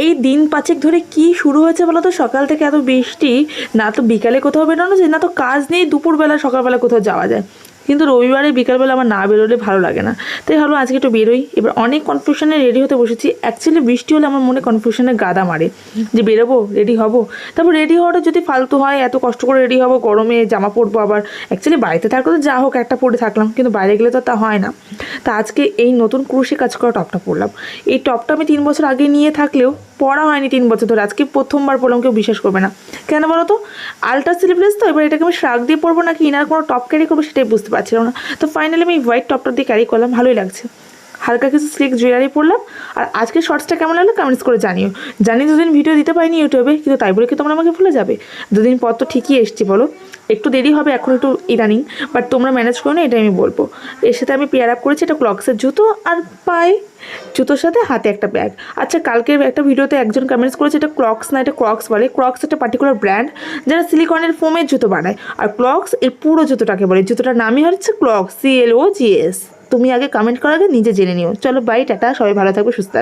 এই দিন পাঁচেক ধরে কি শুরু হয়েছে বলো তো? সকাল থেকে এত বৃষ্টি, না তো বিকালে কোথাও বেরোনো যায়, না তো কাজ নেই, দুপুরবেলা, সকালবেলা কোথাও যাওয়া যায়। কিন্তু রবিবারে বিকালবেলা আমার না বেরোলে ভালো লাগে না। তাই ভাবলাম আজকে একটু বেরোই। এবার অনেক কনফিউশনে রেডি হতে বসেছি। অ্যাকচুয়ালি বৃষ্টি হলে আমার মনে কনফিউশনে গাদা মারে। যে বেরোবো রেডি হব। তারপর রেডি হওয়াটা যদি ফালতু হয়, এত কষ্ট করে রেডি হব, গরমে জামা পরবো আবার। অ্যাকচুয়ালি বাড়িতে থাকলে তো যা হোক, একটা পরে থাকলাম। কিন্তু বাইরে গেলে তো তা হয় না। তা আজকে এই নতুন ক্রুশে কাজ করা টপটা পরলাম। এই টপটা আমি তিন বছর আগে নিয়ে থাকলেও পরা হয়নি তিন বছর ধরে। আজকে প্রথমবার পরলাম কেউ বিশ্বাস করবে না। কেন বলো তো? আলট্রা স্লিভলেস তো? এবার এটাকে আমি শ্রাক দিয়ে পরবো নাকি? ইনার কোনো টপ ক্যারি করব সেটাই বুঝতে পারছিলাম না। তো ফাইনালি আমি হোয়াইট টপটা দিয়ে ক্যারি করলাম। ভালোই লাগছে। হালকা কিছু স্লিক জুয়েলারি পরলাম। আর আজকে শর্টসটা কেমন লাগল কমেন্টস করে জানিও। জানি দুদিন ভিডিও দিতে পারিনি ইউটিউবে, কিন্তু তাই বলে কি তোমরা আমাকে ভুলে যাবে? দুদিন পর তো ঠিকই এসছি, বলো। একটু দেরি হবে, এখন একটু ইদানিং বাট তোমরা ম্যানেজ করো না এটা আমি বলব। এর সাথে আমি পেয়ার আপ করেছি, এটা ক্লক্সের জুতো আর পায়ে জুতোর সাথে হাতে একটা ব্যাগ আচ্ছা কালকের একটা ভিডিওতে একজন কমেন্টস করেছে, এটা ক্রক্স না, এটা ক্রক্স বলে। ক্রক্স একটা পার্টিকুলার ব্র্যান্ড যারা সিলিকনের ফোমের জুতো বানায়। আর ক্লক্স এর পুরো জুতোটাকে বলে। জুতোটার নামই হচ্ছে ক্লক্স সি এল ও জি এস তুমি আগে কমেন্ট করার আগে নিজে জেনে নিও চলো বাই টাটা, সবাই ভালো থাকবে সুস্থ।